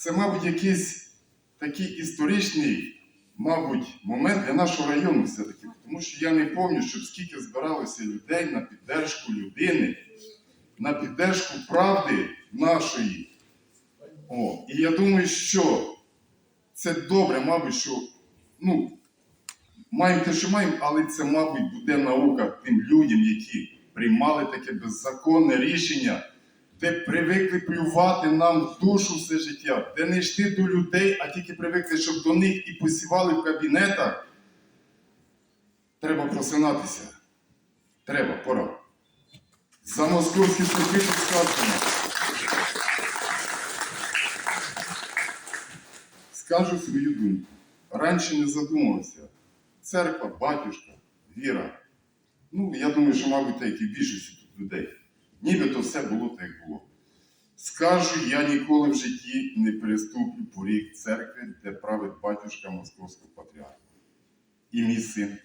це, мабуть, якийсь такий історичний, мабуть, момент для нашого району все-таки. Тому що я не пам'ятаю, щоб скільки збиралося людей на піддержку людини, на піддержку правди нашої. О, і я думаю, що це добре, мабуть, що ну, маємо те, що маємо, але це, мабуть, буде наука тим людям, які приймали таке беззаконне рішення, де привикли плювати нам в душу все життя, де не йшли до людей, а тільки привикли, щоб до них і посівали в кабінетах. Треба просинатися. Треба, пора. За московські ступи сказано. Скажу свою думку. Раніше не задумувався. Церква, батюшка, віра. Ну, я думаю, що, мабуть, так і більшості тут людей. Нібито все було так, як було. Скажу, я ніколи в житті не переступлю поріг церкви, де править батюшка Московського патріарха. І мій син,